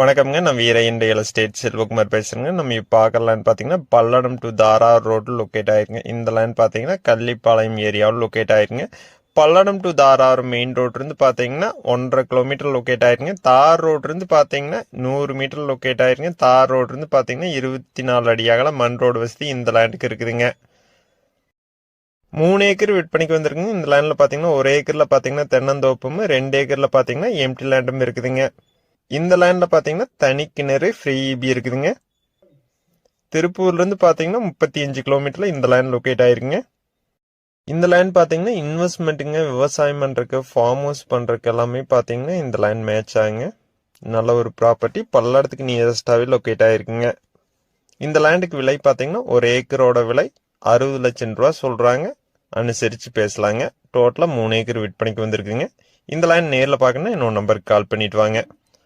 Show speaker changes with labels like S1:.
S1: வணக்கம்ங்க. நான் வீர இண்டியல் எஸ்டேட் செல்வகுமார் பேசுறேங்க. நம்ம இப்போ பார்க்கலான்னு பார்த்தீங்கன்னா பல்லடம் டு தாரார் ரோட்டில் லொக்கேட் ஆயிருங்க. இந்த லேண்ட் பார்த்தீங்கன்னா கள்ளிப்பாளையம் ஏரியாவில் லொக்கேட் ஆயிருங்க. பல்லடம் டு தாராறு மெயின் ரோட்லேருந்து பார்த்தீங்கன்னா ஒன்றரை கிலோமீட்டர் லொக்கேட் ஆயிருங்க. தார் ரோட்லேருந்து பார்த்தீங்கன்னா நூறு மீட்டர் லொக்கேட் ஆயிருங்க. தார் ரோட்லேருந்து பார்த்தீங்கன்னா இருபத்தி நாலு அடியாகல மண் ரோடு வசதி இந்த லேண்டுக்கு இருக்குதுங்க. மூணு ஏக்கர் விற்பனைக்கு வந்திருக்குங்க. இந்த லேண்டில் பார்த்தீங்கன்னா ஒரு ஏக்கரில் பார்த்தீங்கன்னா தென்னந்தோப்பும் ரெண்டு ஏக்கரில் பார்த்தீங்கன்னா எம்டி லேண்டும் இருக்குதுங்க. இந்த லேண்டில் பார்த்தீங்கன்னா தனி கிணறு ஃப்ரீ இபி இருக்குதுங்க. திருப்பூர்லேருந்து பார்த்தீங்கன்னா முப்பத்தி அஞ்சு கிலோமீட்டரில் இந்த லேண்ட் லொக்கேட் ஆயிருக்குங்க. இந்த லேண்ட் பார்த்தீங்கன்னா இன்வெஸ்ட்மெண்ட்டுங்க விவசாயம் பண்ணுறக்கு ஃபார்ம் ஹவுஸ் பண்ணுறக்கு எல்லாமே பார்த்தீங்கன்னா இந்த லேண்ட் மேட்ச் ஆகுங்க. நல்ல ஒரு ப்ராப்பர்ட்டி பல்லடத்துக்கு நியரஸ்டாகவே லொக்கேட் ஆகிருக்குங்க இந்த லேண்டுக்கு விலை பார்த்தீங்கன்னா ஒரு ஏக்கரோட விலை அறுபது லட்சம் ரூபா சொல்கிறாங்க அனுசரித்து பேசலாங்க. டோட்டலாக மூணு ஏக்கர் விற்பனைக்கு வந்திருக்குங்க. இந்த லைன் நேரில் பார்க்கணுன்னா இன்னொரு நம்பருக்கு கால் பண்ணிட்டு வாங்க.